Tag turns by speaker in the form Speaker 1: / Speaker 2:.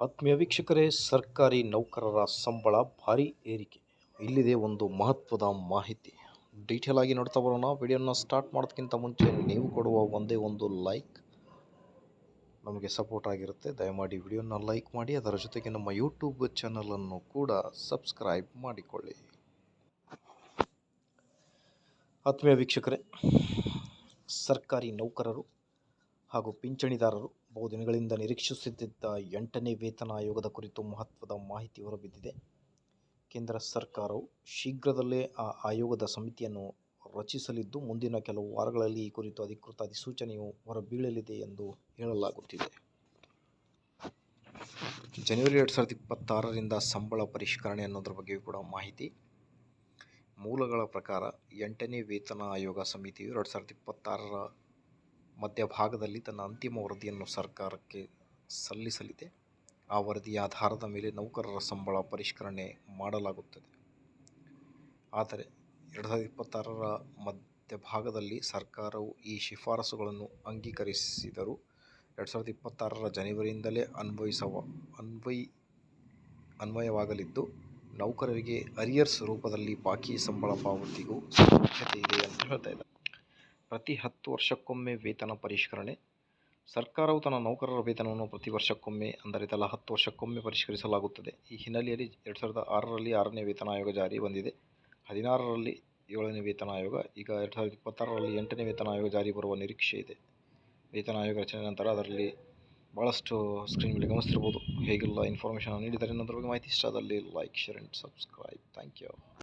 Speaker 1: ಆತ್ಮೀಯ ವೀಕ್ಷಕರೇ, ಸರ್ಕಾರಿ ನೌಕರರ ಸಂಬಳ ಭಾರಿ ಏರಿಕೆ. ಇಲ್ಲಿದೆ ಒಂದು ಮಹತ್ವದ ಮಾಹಿತಿ. ಡೀಟೇಲ್ ಆಗಿ ನೋಡ್ತಾ ಬರೋಣ. ವಿಡಿಯೋನ ಸ್ಟಾರ್ಟ್ ಮಾಡೋದಕ್ಕಿಂತ ಮುಂಚೆ ನೀವು ಕೊಡುವ ಒಂದೇ ಒಂದು ಲೈಕ್ ನಮಗೆ ಸಪೋರ್ಟ್ ಆಗಿರುತ್ತೆ. ದಯಮಾಡಿ ವಿಡಿಯೋನ ಲೈಕ್ ಮಾಡಿ, ಅದರ ಜೊತೆಗೆ ನಮ್ಮ ಯೂಟ್ಯೂಬ್ ಚಾನಲನ್ನು ಕೂಡ ಸಬ್ಸ್ಕ್ರೈಬ್ ಮಾಡಿಕೊಳ್ಳಿ. ಆತ್ಮೀಯ ವೀಕ್ಷಕರೇ, ಸರ್ಕಾರಿ ನೌಕರರು ಹಾಗೂ ಪಿಂಚಣಿದಾರರು ಬಹುದಿನಗಳಿಂದ ನಿರೀಕ್ಷಿಸುತ್ತಿದ್ದ ಎಂಟನೇ ವೇತನ ಆಯೋಗದ ಕುರಿತು ಮಹತ್ವದ ಮಾಹಿತಿ ಹೊರಬಿದ್ದಿದೆ. ಕೇಂದ್ರ ಸರ್ಕಾರವು ಶೀಘ್ರದಲ್ಲೇ ಆ ಆಯೋಗದ ಸಮಿತಿಯನ್ನು ರಚಿಸಲಿದ್ದು, ಮುಂದಿನ ಕೆಲವು ವಾರಗಳಲ್ಲಿ ಈ ಕುರಿತು ಅಧಿಕೃತ ಅಧಿಸೂಚನೆಯು ಹೊರಬೀಳಲಿದೆ ಎಂದು ಹೇಳಲಾಗುತ್ತಿದೆ. ಜನವರಿ ಎರಡು ಸಾವಿರದ ಇಪ್ಪತ್ತಾರರಿಂದ ಸಂಬಳ ಪರಿಷ್ಕರಣೆ ಅನ್ನೋದ್ರ ಬಗ್ಗೆಯೂ ಕೂಡ ಮಾಹಿತಿ. ಮೂಲಗಳ ಪ್ರಕಾರ ಎಂಟನೇ ವೇತನ ಆಯೋಗ ಸಮಿತಿಯು ಎರಡು ಸಾವಿರದ ಇಪ್ಪತ್ತಾರರ ಮಧ್ಯಭಾಗದಲ್ಲಿ ತನ್ನ ಅಂತಿಮ ವರದಿಯನ್ನು ಸರ್ಕಾರಕ್ಕೆ ಸಲ್ಲಿಸಲಿದೆ. ಆ ವರದಿಯ ಆಧಾರದ ಮೇಲೆ ನೌಕರರ ಸಂಬಳ ಪರಿಷ್ಕರಣೆ ಮಾಡಲಾಗುತ್ತದೆ. ಆದರೆ, ಎರಡು ಸಾವಿರದ ಇಪ್ಪತ್ತಾರರ ಮಧ್ಯಭಾಗದಲ್ಲಿ ಸರ್ಕಾರವು ಈ ಶಿಫಾರಸುಗಳನ್ನು ಅಂಗೀಕರಿಸಿದರೂ, ಎರಡು ಸಾವಿರದ ಇಪ್ಪತ್ತಾರರ ಜನವರಿಯಿಂದಲೇ ಅನ್ವಯಿಸವ, ಅನ್ವಯಿ, ಅನ್ವಯವಾಗಲಿದ್ದು, ನೌಕರರಿಗೆ ಅರಿಯರ್ಸ್ ರೂಪದಲ್ಲಿ ಬಾಕಿ ಸಂಬಳ ಪಾವತಿಗೂ ಸಾಧ್ಯತೆ ಇದೆ ಅಂತ ಹೇಳ್ತಾ ಇದ್ದಾರೆ. ಪ್ರತಿ ಹತ್ತು ವರ್ಷಕ್ಕೊಮ್ಮೆ ವೇತನ ಪರಿಷ್ಕರಣೆ. ಸರ್ಕಾರವು ತನ್ನ ನೌಕರರ ವೇತನವನ್ನು ಪ್ರತಿ ವರ್ಷಕ್ಕೊಮ್ಮೆ, ಅಂದರೆ ತಲಾ ಹತ್ತು ವರ್ಷಕ್ಕೊಮ್ಮೆ ಪರಿಷ್ಕರಿಸಲಾಗುತ್ತದೆ. ಈ ಹಿನ್ನೆಲೆಯಲ್ಲಿ ಎರಡು ಸಾವಿರದ ಆರರಲ್ಲಿ ಆರನೇ ವೇತನ ಆಯೋಗ ಜಾರಿ ಬಂದಿದೆ. ಹದಿನಾರರಲ್ಲಿ ಏಳನೇ ವೇತನ ಆಯೋಗ, ಈಗ ಎರಡು ಸಾವಿರದ ಇಪ್ಪತ್ತಾರರಲ್ಲಿ ಎಂಟನೇ ವೇತನ ಆಯೋಗ ಜಾರಿ ಬರುವ ನಿರೀಕ್ಷೆ ಇದೆ. ವೇತನ ಆಯೋಗ ರಚನೆ ನಂತರ ಅದರಲ್ಲಿ ಭಾಳಷ್ಟು ಸ್ಕ್ರೀನ್ ಮೇಲೆ ಗಮನಿಸ್ತಿರ್ಬೋದು. ಹೇಗೆಲ್ಲ ಇನ್ಫಾರ್ಮೇಷನ್ ನೀಡಿದ್ದಾರೆ ಅನ್ನೋದ್ರ ಬಗ್ಗೆ ಮಾಹಿತಿ ಇಷ್ಟ like share and subscribe thank you